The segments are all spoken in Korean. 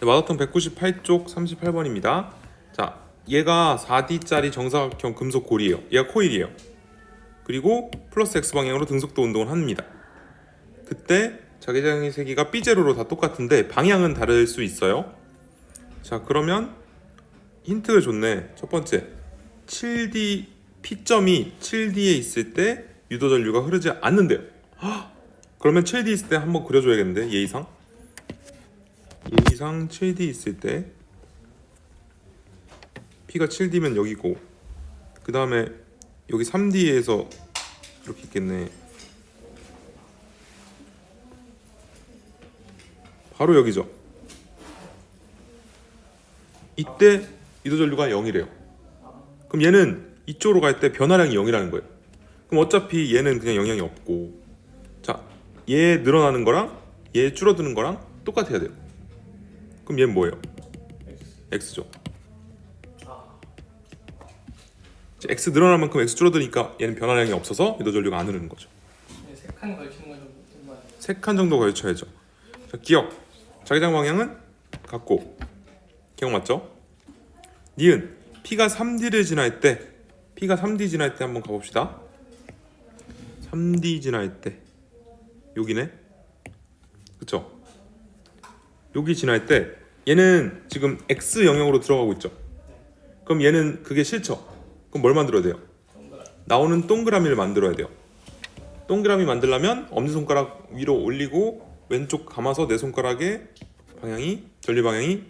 네, 마라톤 198쪽 38번입니다. 자, 얘가 4D짜리 정사각형 금속 골이에요. 얘가 코일이에요. 그리고 플러스 X 방향으로 등속도 운동을 합니다. 그때 자기장의 세기가 B제로로 다 똑같은데 방향은 다를 수 있어요. 자, 그러면 힌트를 줬네. 첫 번째, 7D P점이 7D에 있을 때 유도 전류가 흐르지 않는데요. 헉! 그러면 7D 있을 때 한번 그려줘야겠는데 예의상. 예의상 7D 있을 때 P가 7D면 여기고 그 다음에 여기 3D에서 이렇게 있겠네. 바로 여기죠. 이때 유도 전류가 0이래요. 그럼 얘는 이쪽으로 갈 때 변화량이 0이라는 거예요. 그럼 어차피 얘는 그냥 영향이 없고 자, 얘 늘어나는 거랑 얘 줄어드는 거랑 똑같아야 돼요. 그럼 얘는 뭐예요? x죠. x 늘어날 만큼 x 줄어드니까 얘는 변화량이 없어서 유도 전류가 안 흐르는 거죠. 세칸 걸치는 건 정말 세칸 정도 걸쳐야죠. 자, 기억. 자기장 방향은 같고. 기억 맞죠? 니은 P가 3D를 지날 때 P가 3D 지날 때 한번 가봅시다. 3D 지날 때 여기네. 그쵸? 여기 지날 때 얘는 지금 X 영역으로 들어가고 있죠. 그럼 얘는 그게 싫죠. 그럼 뭘 만들어야 돼요? 나오는 동그라미를 만들어야 돼요. 동그라미 만들려면 엄지손가락 위로 올리고 왼쪽 감아서 내 손가락의 방향이 전류 방향이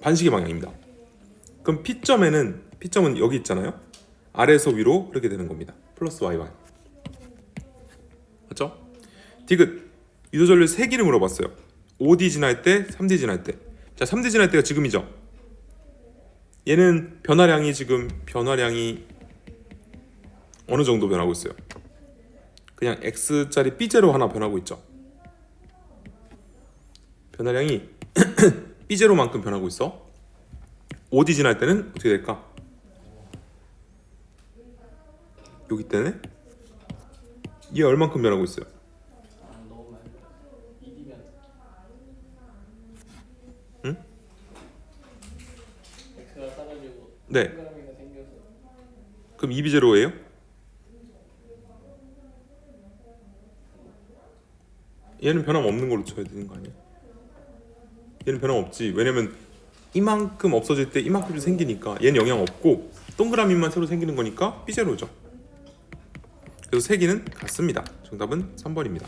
반시계 방향입니다. 그럼 P점에는 P점은 여기 있잖아요. 아래에서 위로 흐르게 되는 겁니다. 플러스 Y 방향. 맞죠? 디귿 유도 전류 세 개를 물어봤어요. 5D 지날 때, 3D 지날 때. 자, 3D 지날 때가 지금이죠. 얘는 변화량이 지금 변화량이 어느 정도 변하고 있어요? 그냥 x짜리 b제로 하나 변하고 있죠. 변화량이 b제로만큼 변하고 있어. 5D 지날 때는 어떻게 될까? 여기 때는 얘 얼만큼 변하고 있어요? 아, 너무 많이 이기면 응? 네. 그럼 2b제로예요? 얘는 변함 없는 걸로 쳐야 되는 거 아니야? 얘는 변함 없지. 왜냐면 이만큼 없어질 때 이만큼 생기니까 얘는 영향 없고 동그라미만 새로 생기는 거니까 b제로죠. 그래서 세기는 같습니다. 정답은 3번입니다.